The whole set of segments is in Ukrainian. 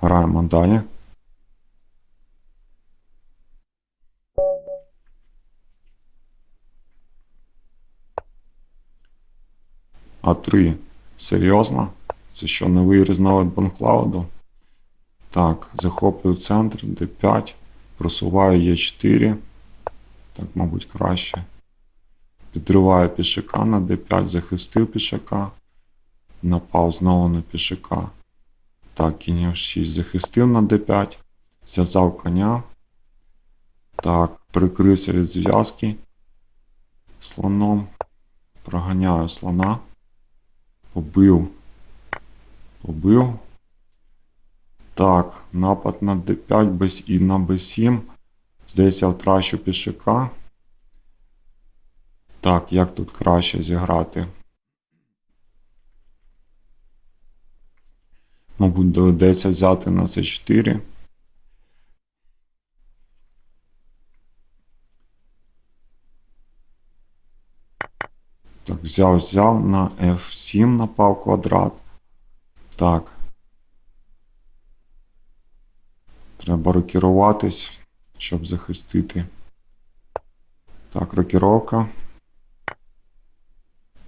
Граємо далі. А3. Серйозно? Це що, новий різновид банклауду? Так, захоплюю центр, D5. Просуваю Е4. Так, мабуть, краще. Підриваю пішака на D5, захистив пішака. Напав знову на пішака. Так, кінь 6 захистив на D5. Зв'язав коня. Так, прикрився від зв'язки слоном. Проганяю слона. Побив. Побив. Так, напад на D5 без і на B7. Здається, я втрачу пішака. Так, як тут краще зіграти? Мабуть, доведеться взяти на C4. Так, взяв, взяв на F7 напав квадрат. Так. Треба рокіруватись, щоб захистити. Так, рокіровка.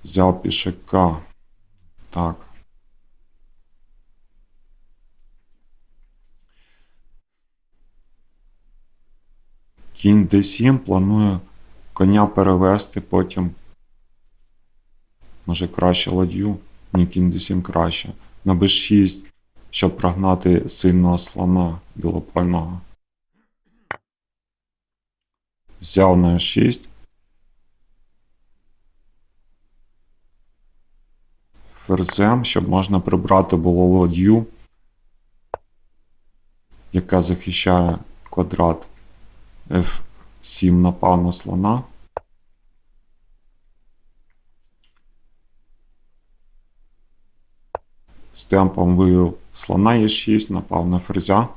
Взяв пішака. Так. Кінь D7 планую коня перевести потім. Може краще ладью. Ні, кінь D7 краще. На B6, щоб прогнати сильного слона білопольного. Взяв на Е6. Ферзем, щоб можна прибрати було ладью, яка захищає квадрат F7 напав на слона. З темпом вивів слона Е6, напав на ферзя.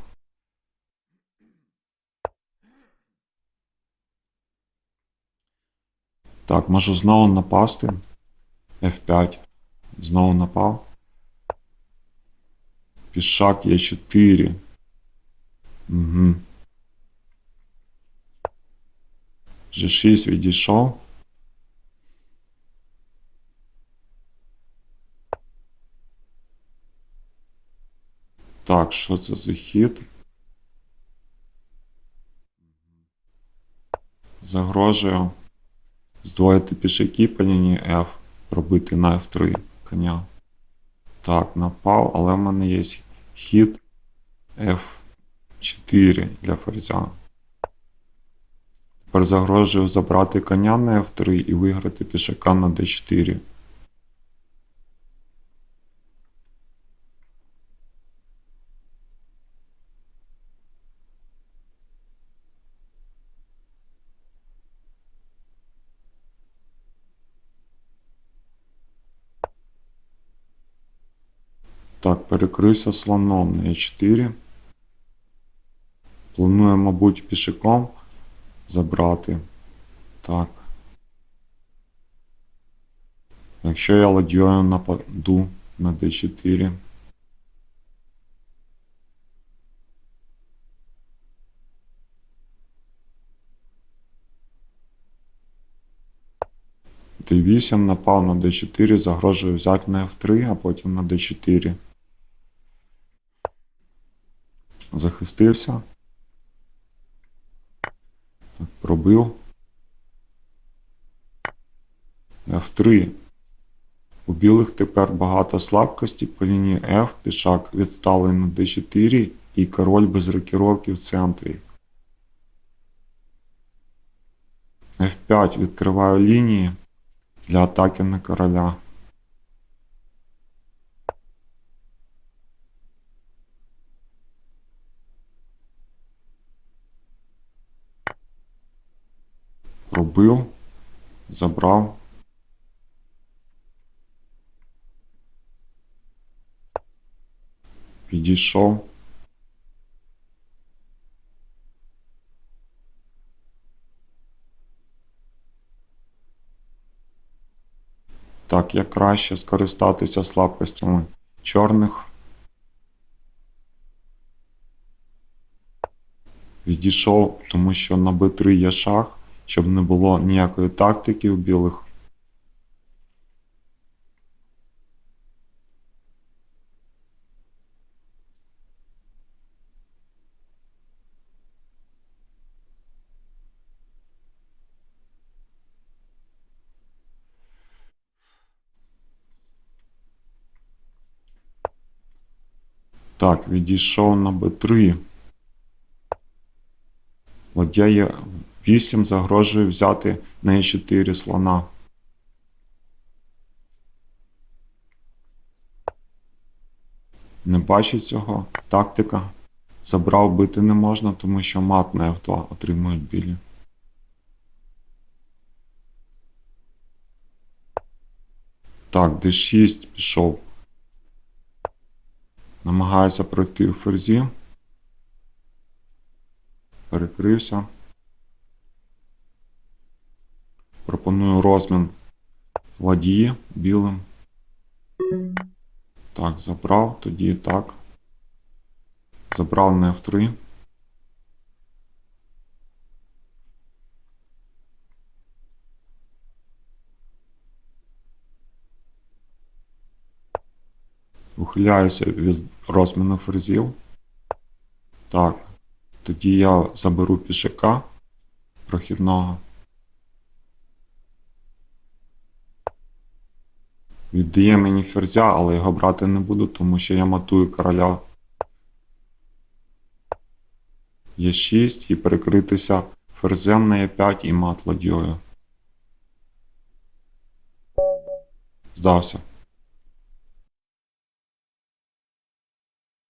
Так, можу знову напасти. F5. Знову напав. Пішак Е4. Угу. G6 відійшов. Так, що це за хід? Загрожую здвоїти пішаки по лінії F, пробити на F3 коня. Так, напав, але в мене є хід F4 для ферзя. Тепер забрати коня на F3 і виграти пішака на D4. Так, перекрився слоном на Е4. Планую, мабуть, пішаком забрати. Так. Якщо я ладьою нападу на D4. D8 напав на D4, загрожує взяти на F3, а потім на D4. Захистився. Так, пробив. F3. У білих тепер багато слабкості по лінії F, пішак відставлений на D4 і король без рокіровки в центрі. F5 відкриваю лінії для атаки на короля. Пробив, забрав. Підійшов. Так, як краще скористатися слабкостями чорних. Відійшов, тому що на Б3 є шах, щоб не було ніякої тактики у білих. Так, відійшов на Б3. Ладья є 8 загрожує взяти на Е4 слона. Не бачить цього. Тактика. Забрав бити не можна, тому що мат на F2 отримують білі. Так, D6 пішов. Намагається пройти в ферзі. Перекрився. Пропоную розмін ладії білим. Так, забрав, тоді так. Забрав на F3. Ухиляюся від розміну фрезів. Так. Тоді я заберу пішака прохідного. Віддає мені ферзя, але його брати не буду, тому що я матую короля. Є 6 і перекритися ферзем на Е5 і мат ладьою. Здався.